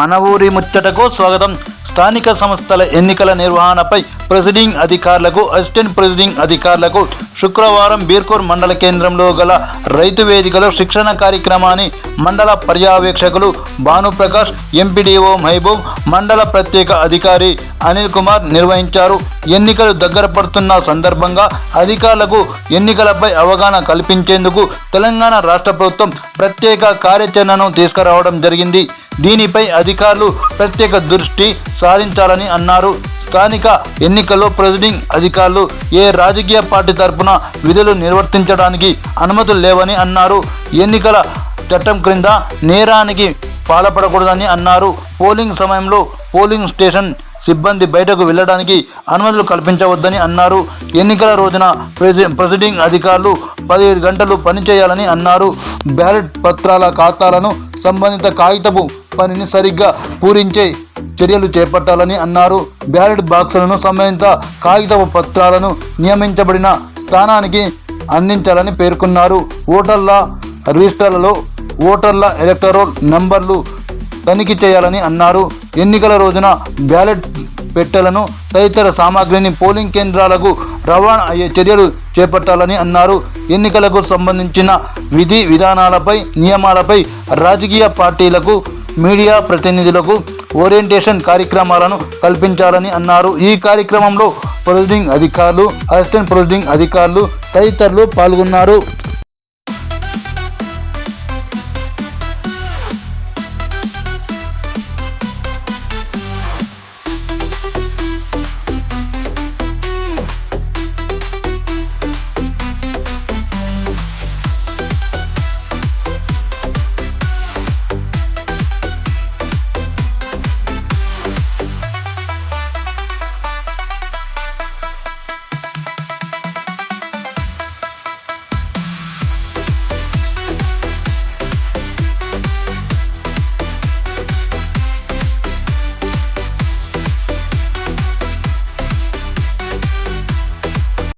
మన ఊరి ముచ్చటకు స్వాగతం. స్థానిక సంస్థల ఎన్నికల నిర్వహణపై ప్రెసిడింగ్ అధికారులకు అసిస్టెంట్ ప్రెసిడింగ్ అధికారులకు శుక్రవారం బీర్కూర్ మండల కేంద్రంలో గల రైతు వేదికలో శిక్షణ కార్యక్రమాన్ని మండల పర్యవేక్షకులు భానుప్రకాష్ ఎంపీడీఓ మహబూబ్ మండల ప్రత్యేక అధికారి అనిల్ కుమార్ నిర్వహించారు. ఎన్నికలు దగ్గర పడుతున్న సందర్భంగా అధికారులకు ఎన్నికలపై అవగాహన కల్పించేందుకు తెలంగాణ రాష్ట్ర ప్రభుత్వం ప్రత్యేక కార్యాచరణను తీసుకురావడం జరిగింది. దీనిపై అధికారులు ప్రత్యేక దృష్టి సారించాలని అన్నారు. స్థానిక ఎన్నికల్లో ప్రెసిడింగ్ అధికారులు ఏ రాజకీయ పార్టీ తరపున విధులు నిర్వర్తించడానికి అనుమతులు లేవని అన్నారు. ఎన్నికల చట్టం క్రింద నేరానికి పాల్పడకూడదని అన్నారు. పోలింగ్ సమయంలో పోలింగ్ స్టేషన్ సిబ్బంది బయటకు వెళ్ళడానికి అనుమతులు కల్పించవద్దని అన్నారు. ఎన్నికల రోజున ప్రెసి ప్రెసిడింగ్ అధికారులు పదిహేడు గంటలు పనిచేయాలని అన్నారు. బ్యాలెట్ పత్రాల ఖాతాలను సంబంధిత కాగితపు పనిని సరిగ్గా పూరించే చర్యలు చేపట్టాలని అన్నారు. బ్యాలెట్ బాక్సులను సంబంధిత కాగితపు పత్రాలను నియమించబడిన స్థానానికి అందించాలని పేర్కొన్నారు. ఓటర్ల రిజిస్టర్లలో ఓటర్ల ఎలక్టరోల్ నంబర్లు తనిఖీ చేయాలని అన్నారు. ఎన్నికల రోజున బ్యాలెట్ పెట్టెలను తదితర సామాగ్రిని పోలింగ్ కేంద్రాలకు రవాణా అయ్యే చర్యలు చేపట్టాలని అన్నారు. ఎన్నికలకు సంబంధించిన విధి విధానాలపై నియమాలపై రాజకీయ పార్టీలకు మీడియా ప్రతినిధులకు ఓరియంటేషన్ కార్యక్రమాలను కల్పించాలని అన్నారు. ఈ కార్యక్రమంలో ప్రొసీడింగ్ అధికారులు అసిస్టెంట్ ప్రొసీడింగ్ అధికారులు తదితరులు పాల్గొన్నారు.